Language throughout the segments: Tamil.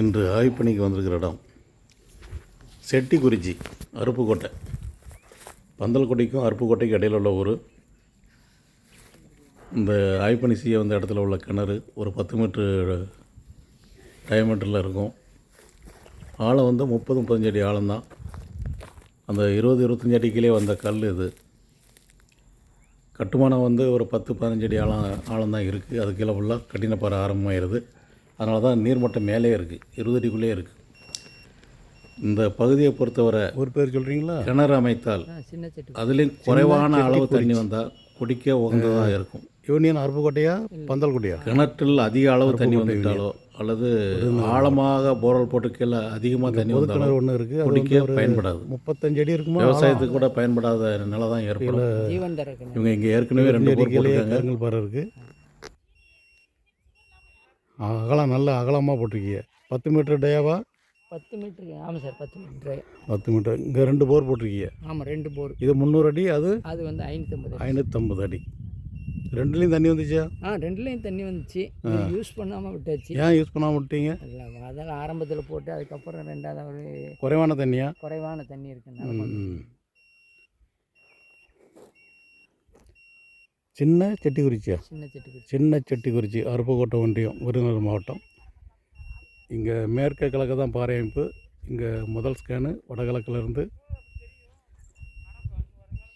இன்று ஆய்ப்பணிக்கு வந்திருக்கிற இடம் செட்டிக்குறிச்சி அருப்புக்கோட்டை. பந்தல்கோட்டைக்கும் அருப்புக்கோட்டைக்கும் இடையில் உள்ள ஊர். இந்த ஆய்ப்பணி செய்ய வந்த இடத்துல உள்ள கிணறு ஒரு பத்து மீட்ரு டயமீட்டரில் இருக்கும். ஆழம் வந்து முப்பது முப்பத்தஞ்சு அடி ஆழம்தான். அந்த இருபது இருபத்தஞ்சி அடிக்கிலே வந்த கல் இது. கட்டுமானம் வந்து ஒரு பத்து பதினஞ்சு அடி ஆழம் ஆழம்தான் இருக்குது அது கீழே ஃபுல்லாக கட்டினப்பாறை ஆரம்பமாயிருது. அதனால தான் நீர்மட்டம் மேலே இருக்குது இருபது அடிக்குள்ளே இருக்குது இந்த பகுதியை பொறுத்தவரை ஒரு பேர் சொல்கிறீங்களா கிணறு அமைத்தால் சின்ன செட்டு. அதுலேயும் குறைவான அளவு தண்ணி வந்தால் குடிக்க உகந்ததாக இருக்கும். யூனியன் அருப்புக்கோட்டையா? பந்தல்கோட்டையா? கிணற்றில் அதிக அளவு தண்ணி வந்துட்டாலோ அல்லது ஆழமாக போரல் போட்டு கீழே அதிகமாக தண்ணி பொது கிணறு ஒன்று இருக்குது குடிக்க வந்து பயன்படாது. முப்பத்தஞ்சு அடி இருக்குமா? விவசாயத்துக்கு கூட பயன்படாத நிலை தான் ஏற்படும் இவங்க இங்கே ஏற்கனவே ரெண்டு போர் இருக்குது அகலம் நல்ல அகலமாக போட்டிருக்கீங்க. பத்து மீட்டர் டயாவா பத்து மீட்டருக்கு ஆமாம் சார் பத்து மீட்ரு பத்து மீட்டர் இங்கே ரெண்டு போர் போட்டிருக்கீங்க. ஆமாம் ரெண்டு போர் இது முந்நூறு அடி அது? அது வந்து ஐநூற்றம்பது ஐநூற்றம்பது அடி. ரெண்டுலேயும் தண்ணி வந்துச்சா? ஆ ரெண்டுலேயும் தண்ணி வந்துச்சு. யூஸ் பண்ணாமல் விட்டாச்சு. ஏன் யூஸ் பண்ணாமல் விட்டீங்க? இல்லை அதெல்லாம் ஆரம்பத்தில் போட்டு அதுக்கப்புறம் ரெண்டாவது ஒரு குறைவான தண்ணியா? குறைவான தண்ணி இருக்குனால சின்ன செட்டிக்குறிச்சியா? சின்ன செட்டுக்கு சின்ன செட்டிக்குறிச்சி அருப்புக்கோட்டை ஒன்றியம் விருதுநகர் மாவட்டம். இங்கே மேற்க கிழக்கு தான் பாறை அமைப்பு. இங்கே முதல் ஸ்கேனு வடகிழக்குலேருந்து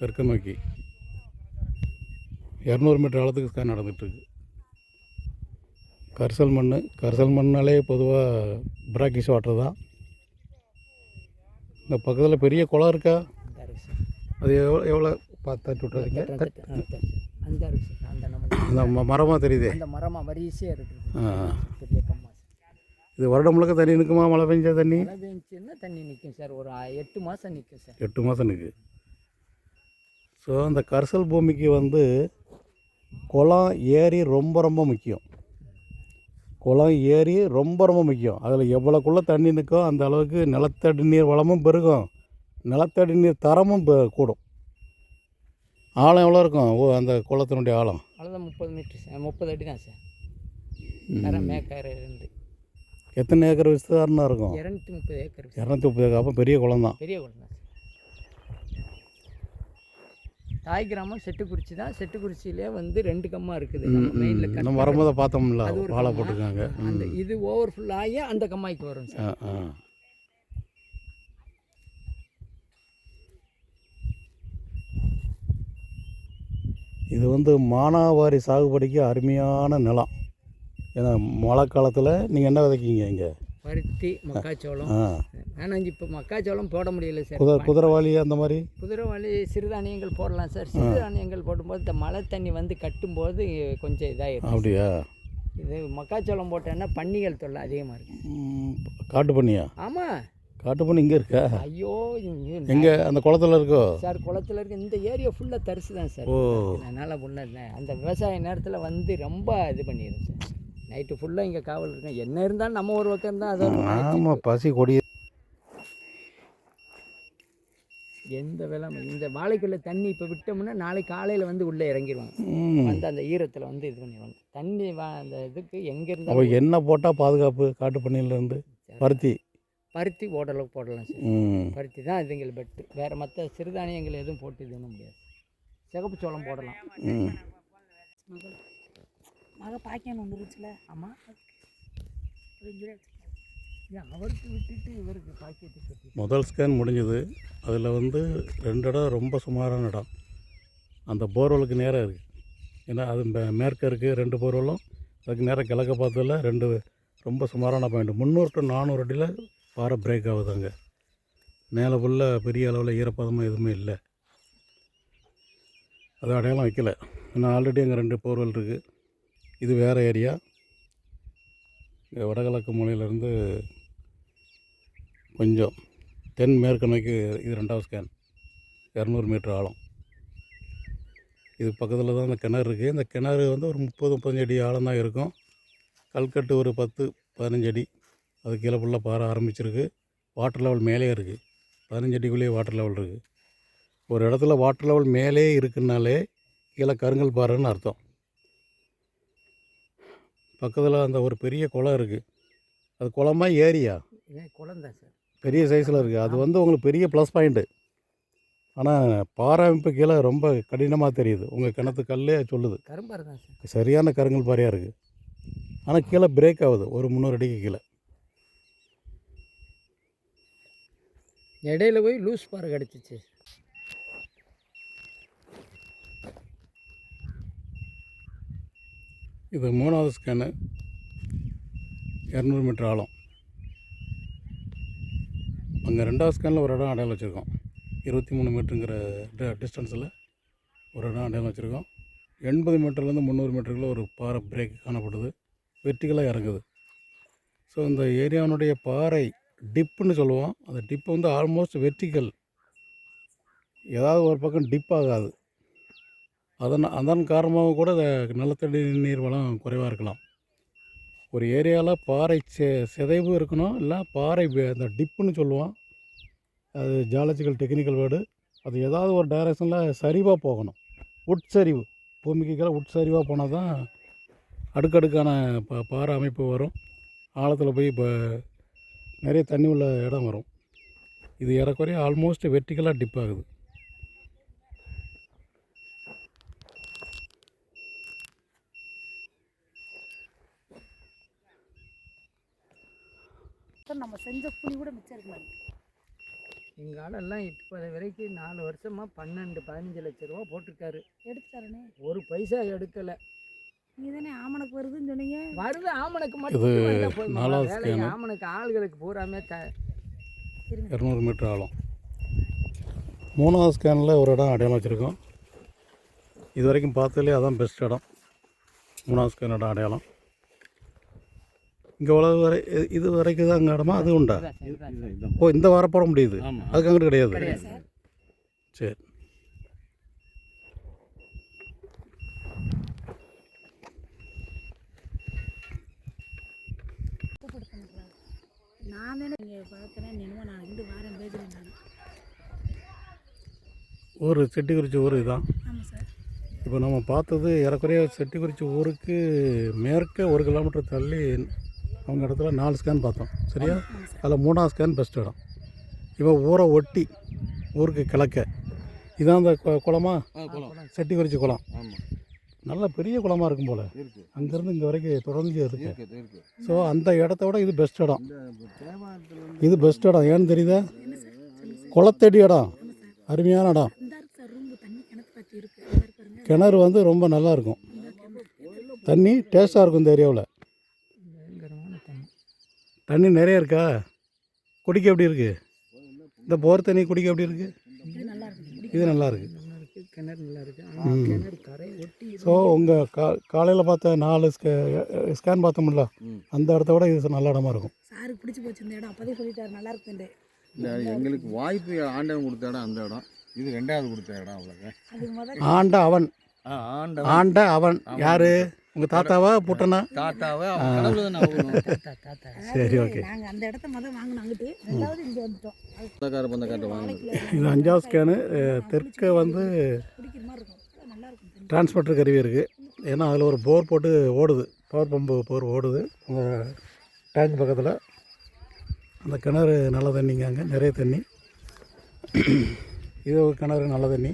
தெற்கு நோக்கி. இரநூறு மீட்டர் ஆழத்துக்கு ஸ்கேன் நடந்துகிட்ருக்கு கரிசல் மண் கரிசல் மண்ணாலே பொதுவாக பிராக்கிஸ் வாட்டர் தான். இந்த பக்கத்தில் பெரிய குளம் இருக்கா? அது எவ்வளோ எவ்வளோ? பார்த்து தட்டி ஆ, தட்டு. அந்த நம்ம மரமாக தெரியுதே. அந்த மரமாக வரிசையாக இருக்குது. பெரிய கம்மா இது வருடம் முழுக்க தண்ணி நிற்குமா? மழை பெஞ்சா தண்ணி? மழை பெஞ்சுன்னா தண்ணி நிற்கும் சார். ஒரு எட்டு மாதம் நிற்கும் சார். எட்டு மாதம் நிற்கு ஸோ அந்த கரிசல் பூமிக்கு வந்து குளம் ஏரி ரொம்ப ரொம்ப முக்கியம். குளம் ஏரி ரொம்ப ரொம்ப முக்கியம். அதில் எவ்வளோக்குள்ளே தண்ணி நிற்கோ அந்த அளவுக்கு நிலத்தடி நீர் வளமும் பெருகும். நிலத்தடி நீர் தரமும் கூடும். ஆழம் எவ்வளோ இருக்கும்? ஓ அந்த குளத்தினுடைய ஆழம். அவ்வளோதான் முப்பது மீட்ரு சார் முப்பது அடி தான் சார் கரை மேக்கரை இருந்து. எத்தனை ஏக்கர் விஸ்தாரணம் இருக்கும்? இரநூத்தி முப்பது ஏக்கர். இரநூத்தி முப்பது ஏக்கர். அப்போ பெரிய குளம் தான். பெரிய குளம் தான் சார் தாய் கிராமம் செட்டுக்குறிச்சி தான். செட்டுக்குறிச்சியிலே வந்து ரெண்டு கம்மா இருக்குது. நம்ம மெயினில் நம்ம வரும்போது பார்த்தோம்ல வாழை. போட்டிருக்காங்க. அந்த இது ஓவர் ஃபுல் ஆகி அந்த கம்மாய்க்கு வரும் சார் இது வந்து மானாவாரி சாகுபடிக்கு அருமையான நிலம். ஏன்னா மழை காலத்தில் நீங்கள் என்ன விதைக்கீங்க இங்கே? பருத்தி மக்காச்சோளம். ஆனால் இப்போ மக்காச்சோளம் போட முடியல சார். குதிரை குதிரைவாளி அந்த மாதிரி? குதிரைவாளி சிறுதானியங்கள் போடலாம் சார். சிறுதானியங்கள் போடும்போது இந்த மழை தண்ணி வந்து கட்டும்போது கொஞ்சம் இதாகிடும் அப்படியா? இது மக்காச்சோளம் போட்டேன்னா பன்னிகள் தொல்லை அதிகமாக இருக்கு. ம், காட்டு பண்ணியா ஆமாம் காட்டு பண்ணி இங்கே இருக்கா? ஐயோ இங்க எங்கே? அந்த குளத்துல இருக்கோ? சார் குளத்துல இருக்க இந்த ஏரியா ஃபுல்லாக தரிசு தான் சார். ஓ. அதனால் உள்ள அந்த விவசாய நேரத்தில் வந்து ரொம்ப இது பண்ணிடும் சார். நைட்டு ஃபுல்லாக இங்கே காவல் இருக்கும் என்ன இருந்தாலும் நம்ம ஒரு பக்கம் இருந்தால் அது ஆமாம் பசி கொடி. எந்த வேலை இந்த வாழைக்குள்ள தண்ணி இப்போ விட்டோம்னா நாளைக்கு காலையில் வந்து உள்ளே இறங்கிடுவாங்க. வந்து அந்த ஈரத்தில் வந்து இது பண்ணிடுவாங்க தண்ணி வா அந்த இதுக்கு எங்கே இருந்தாலும் என்ன போட்டால் பாதுகாப்பு காட்டு பண்ணியிலேருந்து பருத்தி. பருத்தி ஓடளவுக்கு போடலாம் சார். பருத்தி தான் இதுங்கள் பெட்டு வேறு மற்ற சிறுதானியங்கள் எதுவும் போட்டு இது பண்ண முடியாது. சிகப்பு சோளம் போடலாம். மக பாக்கியான்னு ஒன்று இருந்துச்சுல? ஆமாம் அவருக்கு விட்டுட்டு இவருக்கு பாக்கெட்டு கட்டி முதல் ஸ்கேன் முடிஞ்சது. அதில் வந்து ரெண்டு இடம் ரொம்ப சுமாரான இடம். அந்த போர்வெலுக்கு நேராக இருக்குது ஏன்னா அது மே- மேற்க இருக்குது ரெண்டு போர்வெலும் அதுக்கு நேராக கிழக்க பார்த்ததில் ரெண்டு ரொம்ப சுமாரான பாயிண்ட் முந்நூறு டு நானூறு அடியில் பாறை பிரேக் ஆகுது அங்கே மேலே ஃபுல்லாக பெரிய அளவில் ஈரப்பதமாக எதுவுமே இல்லை. அது அடையாளம் வைக்கல. ஏன்னா ஆல்ரெடி அங்கே ரெண்டு போர்வெல் இருக்குது இது வேறு ஏரியா இங்கே வடகிழக்கு மூலையிலேருந்து கொஞ்சம் தென் மேற்கு நோக்கி இது ரெண்டாவது ஸ்கேன் இரநூறு மீட்டர் ஆழம். இது பக்கத்தில் தான் அந்த கிணறு இருக்குது இந்த கிணறு வந்து ஒரு முப்பது முப்பத்தஞ்சு அடி ஆழம் தான் இருக்கும். கல்கட்டு ஒரு பத்து பதினஞ்சு அடி. அது கீழே ஃபுல்லாக பாற ஆரம்பிச்சிருக்கு. வாட்டர் லெவல் மேலே இருக்குது பதினஞ்சு அடிக்குள்ளேயே வாட்டர் லெவல் இருக்குது ஒரு இடத்துல வாட்டர் லெவல் மேலே இருக்குன்னாலே கீழே கருங்கல் பாறைன்னு அர்த்தம். பக்கத்தில் அந்த ஒரு பெரிய குளம் இருக்குது அது குளமா ஏரியா? ஏன் குழந்தை சார். பெரிய சைஸில் இருக்குது அது வந்து உங்களுக்கு பெரிய ப்ளஸ் பாயிண்ட்டு ஆனால் பாரமைப்பு கீழே ரொம்ப கடினமாக தெரியுது. உங்கள் கிணத்து கல்லே சொல்லுது. கரும்பாறு தான் சார். சரியான கருங்கல் பாறையாக இருக்குது ஆனால் கீழே பிரேக் ஆகுது. ஒரு முந்நூறு அடிக்கு கீழே. இடையில போய் லூஸ் பாறை கிடச்சிச்சு. இது மூணாவது ஸ்கேனு இரநூறு மீட்டர் ஆழம். அங்கே ரெண்டாவது ஸ்கேனில் ஒரு இடம் அடையாளம் வச்சுருக்கோம். இருபத்தி மூணு மீட்டருங்கிற டிஸ்டன்ஸில் ஒரு இடம் அடையாளம் வச்சுருக்கோம். எண்பது மீட்டர்லேருந்து முந்நூறு மீட்டருக்குள்ள ஒரு பாறை பிரேக் காணப்படுது. வெர்டிகலாக இறங்குது. ஸோ இந்த ஏரியாவினுடைய பாறை டிப்புன்னு சொல்லுவோம். அந்த டிப்பு வந்து ஆல்மோஸ்ட் வெர்டிக்கல் ஏதாவது ஒரு பக்கம் டிப் ஆகாது. அதன் அதன் காரணமாக கூட இந்த நிலத்தடி நீர் வளம் குறைவாக இருக்கலாம். ஒரு ஏரியாவில் பாறை செ சிதைவு இருக்கணும். இல்லை பாறை அந்த டிப்புன்னு சொல்லுவோம். அது ஜாலஜிக்கல் டெக்னிக்கல் வேர்டு அது ஏதாவது ஒரு டைரக்ஷனில் சரிவாக போகணும். உட்சரிவு பூமிக்கு கீழே உட்சரிவாக போனால் தான் அடுக்கடுக்கான பா பாறை அமைப்பு வரும். ஆழத்தில் போய் இப்போ நிறைய தண்ணி உள்ள இடம் வரும். இது ஏறக்குறைய ஆல்மோஸ்ட் வெர்டிக்கலாக டிப் ஆகுது. நம்ம செஞ்ச கூலி கூட மிச்சம் இருக்கலாம் எங்கள் ஆளெல்லாம் இப்போ வரைக்கும் நாலு வருஷமாக பன்னெண்டு பதினஞ்சு லட்ச ரூபா போட்டிருக்காரு. எடுத்துட்டாருனே. ஒரு பைசா எடுக்கலை. வருது ஆமணக்கு மட்டும்? நாலாவது scan. ஆமணக்கு ஆளுகளுக்கு பூராமே த இரநூறு மீட்டர் ஆழம். மூணாவது ஸ்கேனில் ஒரு இடம் அடையாளம் வச்சுருக்கோம். இது வரைக்கும் பார்த்ததுலேயே அதான் பெஸ்ட் இடம். மூணாவது ஸ்கேன் இடம் அடையாளம். இங்கே உலக வரை இது- இது வரைக்கும் தான் அங்கே இடமா? அது உண்டா? ஓ இந்த வாரம் போட முடியுது. அதுக்கு அங்கிட்டு கிடையாது. சரி. நான் தானே நீங்கள் பார்த்தேனே நினைவா நான் இருந்து வாரேன் பேசுகிறேன் நான் ஊர் செட்டிக்குறிச்சி ஊர் இதுதான் ஆமாம் சார். இப்போ நம்ம பார்த்தது ஏறக்குறைய செட்டிக்குறிச்சி ஊருக்கு மேற்கே ஒரு கிலோமீட்டர் தள்ளி அவங்க இடத்துல நாலு ஸ்கேன் பார்த்தோம். சரியா? அதில் மூணாவது ஸ்கேன் பெஸ்ட் இடம். இவன் ஊரை ஒட்டி ஊருக்கு கிழக்க. இதான் அந்த கு- குளமா? செட்டிக்குறிச்சி குளம். நல்ல பெரிய குளமா இருக்கும் போல். அங்கேருந்து இங்கே வரைக்கும் தொடர்ந்து இருக்கு. இருக்கு இருக்கு ஸோ அந்த இடத்த விட இது பெஸ்ட் இடம். இது பெஸ்ட் இடம். ஏன்னு தெரியுதா? குளத்தடி இடம். அருமையான இடம். கிணறு வந்து ரொம்ப நல்லா இருக்கும். தண்ணி டேஸ்ட்டாக இருக்கும் இந்த ஏரியாவில் தண்ணி நிறைய இருக்கா? குடிக்க எப்படி இருக்கு? இந்த போர் தண்ணி குடிக்க எப்படி இருக்கு? இது நல்லா இருக்கு. கிணறு நல்லா இருக்கு ஆனால் கிணறு கரை ஒட்டி ஸோ உங்கள் கா காலையில் பார்த்த நாலு ஸ்கே ஸ்கேன் பார்த்தோம்ல. அந்த இடத்த விட இது நல்ல இடமா இருக்கும். சாருக்கு பிடிச்சி போச்சு இந்த இடம். அப்போதே சொல்லிட்டாரு நல்லா இருக்குண்டு இந்த எங்களுக்கு வாய்ப்பு ஆண்டவன் கொடுத்த இடம் அந்த இடம். இது ரெண்டாவது கொடுத்த இடம் அவ்வளோங்க ஆண்ட அவன். ஆண்டவன். ஆண்ட அவன். யாரு? உங்கள் தாத்தாவா புட்டனா? தாத்தாவே சரி ஓகே. நாங்கள் அந்த இடத்த முதல் வாங்கினோம் அங்கிட்டு ரெண்டாவது இங்கே வந்துட்டோம். சொந்தக்கார இது அஞ்சாவது ஸ்கேனு. தெற்க வந்து டிரான்ஸ்மிட்டர் கருவி இருக்குது ஏன்னா அதில் ஒரு போர் போட்டு ஓடுது. பவர் பம்பு போர் ஓடுது. உங்கள் டேங்க் பக்கத்தில். அந்த கிணறு நல்ல தண்ணிங்க அங்கே நிறைய தண்ணி. இது ஒரு கிணறு நல்ல தண்ணி.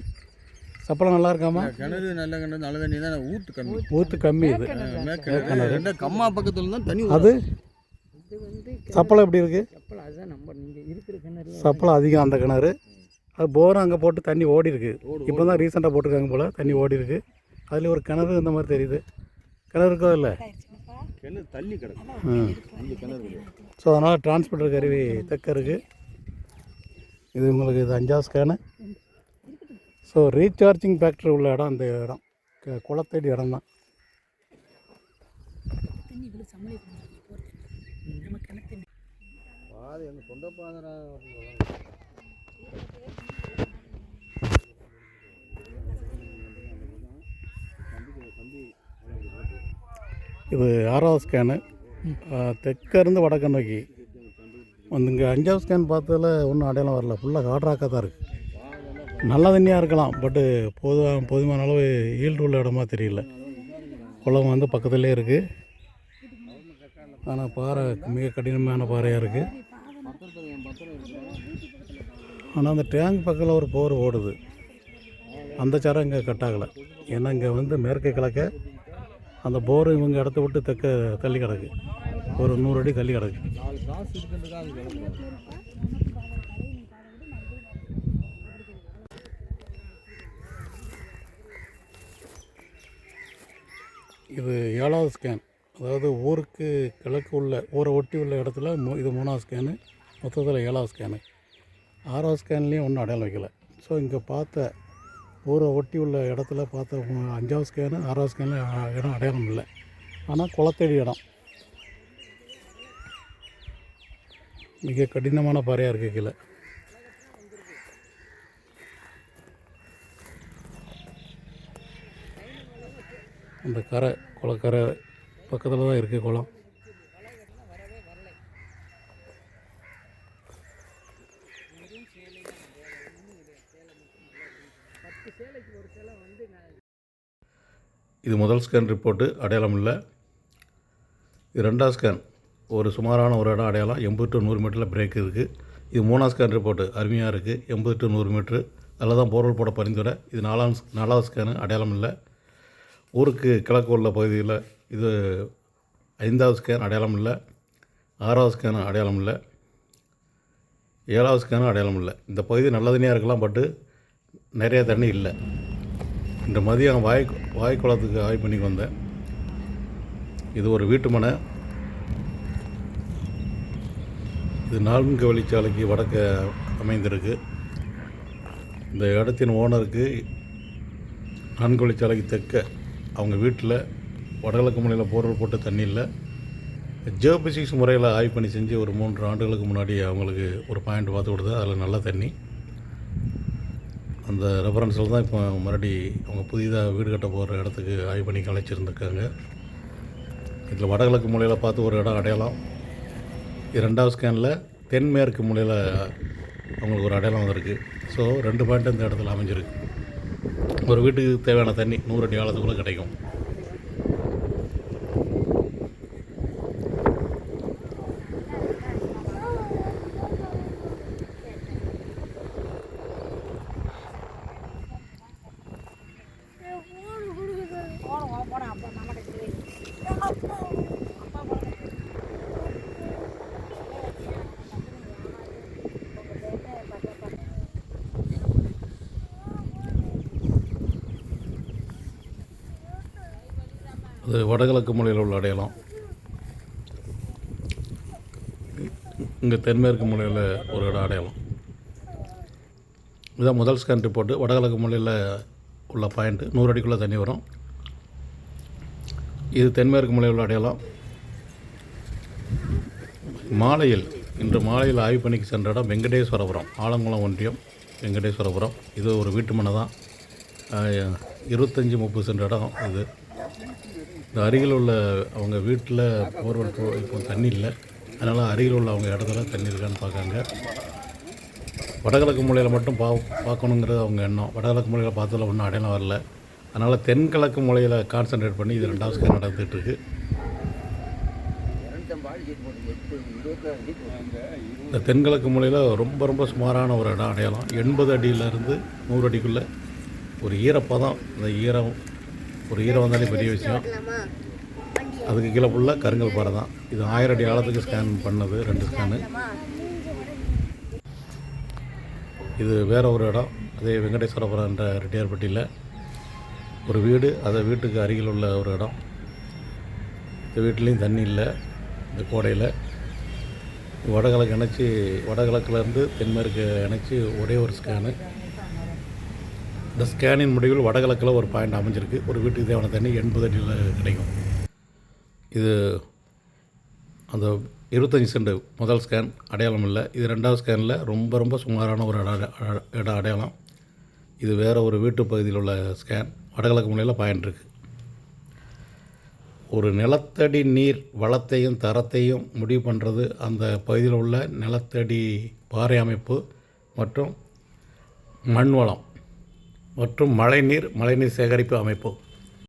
சப்பளம் நல்லா இருக்காமா? கிணறு நல்ல கிணறு நல்ல தண்ணி தான். ஊத்து கம்மி. ஊற்று கம்மி இது. கிணறு கம்மா பக்கத்துல தான் தண்ணி அது? சப்பளம் எப்படி கிணறு சப்பளம் அதிகம் அந்த கிணறு. அது போரும் அங்கே போட்டு தண்ணி ஓடி இருக்கு. இப்போ தான் ரீசெண்டாக போட்டிருக்காங்க போல் தண்ணி ஓடி இருக்கு. அதில் ஒரு கிணறு இந்த மாதிரி தெரியுது. கிணறு இருக்கோ இல்லை? தண்ணி கிடக்கு. ஸோ அதனால் டிரான்ஸ்மிட்டர் கருவி தெற்க இருக்குது இது உங்களுக்கு இது அஞ்சாவது ஸ்கேனு ஸோ ரீசார்ஜிங் ஃபேக்ட்ரி உள்ள இடம் இந்த இடம். குளத்தடி இடம். தான் இது ஆறாவது ஸ்கேனு தெற்க இருந்து வடக்க நோக்கி. வந்து இங்கே அஞ்சாவது ஸ்கேன் பார்த்ததில் ஒன்றும் அடையாளம் வரல. ஃபுல்லாக காட்ராக்காக தான் இருக்குது நல்ல தண்ணியாக இருக்கலாம் பட்டு போதுமான போதுமான அளவு ஈல்டு உள்ள இடமா தெரியல. குளம் வந்து பக்கத்துலேயே இருக்குது ஆனால் பாறை மிக கடினமான பாறையாக இருக்குது ஆனால் அந்த டேங்க் பக்கத்தில் ஒரு போர் ஓடுது. அந்த சரம் இங்கே கட் ஆகலை. ஏன்னா இங்கே வந்து மேற்கு கிழக்க அந்த போர் இவங்க இடத்த விட்டு தெக்க தள்ளி கிடக்கு. ஒரு நூறு அடி தள்ளி கிடக்கு நாலு காசு இருக்குன்றதுக்காக அது கிடக்கும் இது ஏழாவது ஸ்கேன் அதாவது ஊருக்கு கிழக்கு உள்ள ஊரை ஒட்டி உள்ள இடத்துல மூ இது மூணாவது ஸ்கேனு மொத்தத்தில் ஏழாவது ஸ்கேனு ஆறாவது ஸ்கேன்லேயும் ஒன்றும் அடையாளம் வைக்கல. ஸோ இங்கே பார்த்த ஊரை ஒட்டி உள்ள இடத்துல பார்த்த அஞ்சாவது ஸ்கேனு ஆறாவது ஸ்கேனில் இடம் அடையாளம் இல்லை. ஆனால் குளத்தடி இடம். மிக கடினமான பாறையாக இருக்குது கீழே. அந்த கரை குளக்கரை பக்கத்தில் தான் இருக்குது குளம். இது முதல் ஸ்கேன் ரிப்போர்ட்டு அடையாளம் இல்லை இது ரெண்டாவது ஸ்கேன் ஒரு சுமாரான ஒரு இடம் அடையாளம் எண்பது டு நூறு மீட்டரில் பிரேக் இருக்குது இது மூணாவது ஸ்கேன் ரிப்போர்ட்டு அருமையாக இருக்குது எண்பது டு நூறு மீட்ரு அதில் தான் போர்வல் போட பரிந்துரை. இது நாலாம் நாலாவது ஸ்கேனு அடையாளம் இல்லை ஊருக்கு கிழக்கு உள்ள பகுதியில் இது ஐந்தாவது ஸ்கேன் அடையாளம் இல்லை ஆறாவது ஸ்கேன் அடையாளம் இல்லை ஏழாவது ஸ்கேனும் அடையாளம் இல்லை. இந்த பகுதி நல்ல தண்ணியாக இருக்கலாம் பட்டு நிறைய தண்ணி இல்லை. இன்று மதியம் வாய் வாய்க்குளத்துக்கு ஆய்வு பண்ணிக்கு வந்தேன். இது ஒரு வீட்டு மனை. இது நான்கு வழிச்சாலைக்கு வடக்க அமைந்திருக்கு. இந்த இடத்தின் ஓனருக்கு நான்கு வழிச்சாலைக்கு தெற்க அவங்க வீட்டில் வடகிழக்கு முனையில் போர்வல் போட்டு தண்ணி இல்லை ஜியோபிசிக்ஸ் முறையில் ஆய்வு பண்ணி செஞ்சு ஒரு மூன்று ஆண்டுகளுக்கு முன்னாடி அவங்களுக்கு ஒரு பாயிண்ட் பார்த்து கொடுத்தா அதில் நல்ல தண்ணி. அந்த ரெஃபரன்ஸில் தான் இப்போ மறுபடி அவங்க புதிதாக வீடு கட்ட போகிற இடத்துக்கு ஆய்வு பண்ணி கலைச்சிருந்துருக்காங்க. இதில் வடகிழக்கு மூலையில் பார்த்து ஒரு இடம் அடையாளம். இது ரெண்டாவது ஸ்கேனில் தென்மேற்கு மூலையில் அவங்களுக்கு ஒரு அடையாளம் வந்திருக்கு. ஸோ ரெண்டு பாயிண்ட் இந்த இடத்துல அமைஞ்சிருக்கு. ஒரு வீட்டுக்கு தேவையான தண்ணி நூறு அடி ஆழத்துக்குள்ளே கிடைக்கும். அது வடகிழக்கு மூலையில் உள்ள அடையாளம். இங்கே தென்மேற்கு மூலையில் ஒரு இடம் அடையாளம். இதுதான் முதல் ஸ்கேன் ரிப்போர்ட்டு வடகிழக்கு மூலையில் உள்ள பாயிண்ட்டு நூறு அடிக்குள்ளே தண்ணி வரும். இது தென்மேற்கு மூலையில் உள்ள அடையாளம். மாலையில் இன்று மாலையில் ஆய்வு பணிக்கு சென்ற இடம் வெங்கடேஸ்வரபுரம். ஆலங்குளம் ஒன்றியம் வெங்கடேஸ்வரபுரம். இது ஒரு வீட்டு மனை தான். இருபத்தஞ்சி முப்பது சென்ற இடம் இது. இந்த அருகில் உள்ள அவங்க வீட்டில் போர்வெல் போ இப்போ தண்ணி இல்லை. அதனால் அருகில் உள்ள அவங்க இடத்துல தண்ணி இருக்கான்னு பார்க்காங்க வடகிழக்கு மூலையில் மட்டும் பா பார்க்கணுங்கிறது அவங்க எண்ணம். வடகிழக்கு மூலையில் பார்த்ததில் ஒன்றும் அடையாளம் வரல. அதனால் தென்கிழக்கு மூலையில் கான்சென்ட்ரேட் பண்ணி இது ரெண்டாவது ஸ்கேன் நடந்துகிட்ருக்கு இந்த தென்கிழக்கு மூலையில் ரொம்ப ரொம்ப சுமாரான ஒரு இடம் அடையாளம். எண்பது அடியிலேருந்து நூறு அடிக்குள்ளே ஒரு ஈரப்பதம். இந்த ஈரம் ஒரு ஹீரோ வந்தாலே பெரிய விஷயம். அதுக்கு கீழே ஃபுல்லாக கருங்கல் பாறை தான். இது ஆயிரம் அடி ஆழத்துக்கு ஸ்கேன் பண்ணது ரெண்டு ஸ்கேனு இது வேற ஒரு இடம். அதே வெங்கடேஸ்வரபுரம் என்ற ரெட்டியார்பட்டியில் ஒரு வீடு. அதை வீட்டுக்கு அருகில் உள்ள ஒரு இடம். இந்த வீட்லேயும் தண்ணி இல்லை. இந்த கோடையில். வடகிழக்கு இணைச்சி வடகிழக்குலேருந்து தென்மேற்கு இணைச்சி ஒரே ஒரு ஸ்கேனு இந்த ஸ்கேனின் முடிவில் வடகிழக்கில் ஒரு பாயிண்ட் அமைஞ்சிருக்கு. ஒரு வீட்டுக்கு தேவையான தண்ணி எண்பது அடியில் கிடைக்கும். இது அந்த இருபத்தஞ்சி சென்ட் முதல் ஸ்கேன் அடையாளம் இல்லை. இது ரெண்டாவது ஸ்கேனில் ரொம்ப ரொம்ப சுமாரான ஒரு இடம் அடையாளம். இது வேறு ஒரு வீட்டு பகுதியில் உள்ள ஸ்கேன் வடகிழக்கு முனையில் பாயிண்ட் இருக்குது ஒரு நிலத்தடி நீர் வளத்தையும் தரத்தையும் முடிவு பண்ணுறது அந்த பகுதியில் உள்ள நிலத்தடி பாறை அமைப்பு மற்றும் மண் வளம் மற்றும் மழைநீர் மழைநீர் சேகரிப்பு அமைப்பு.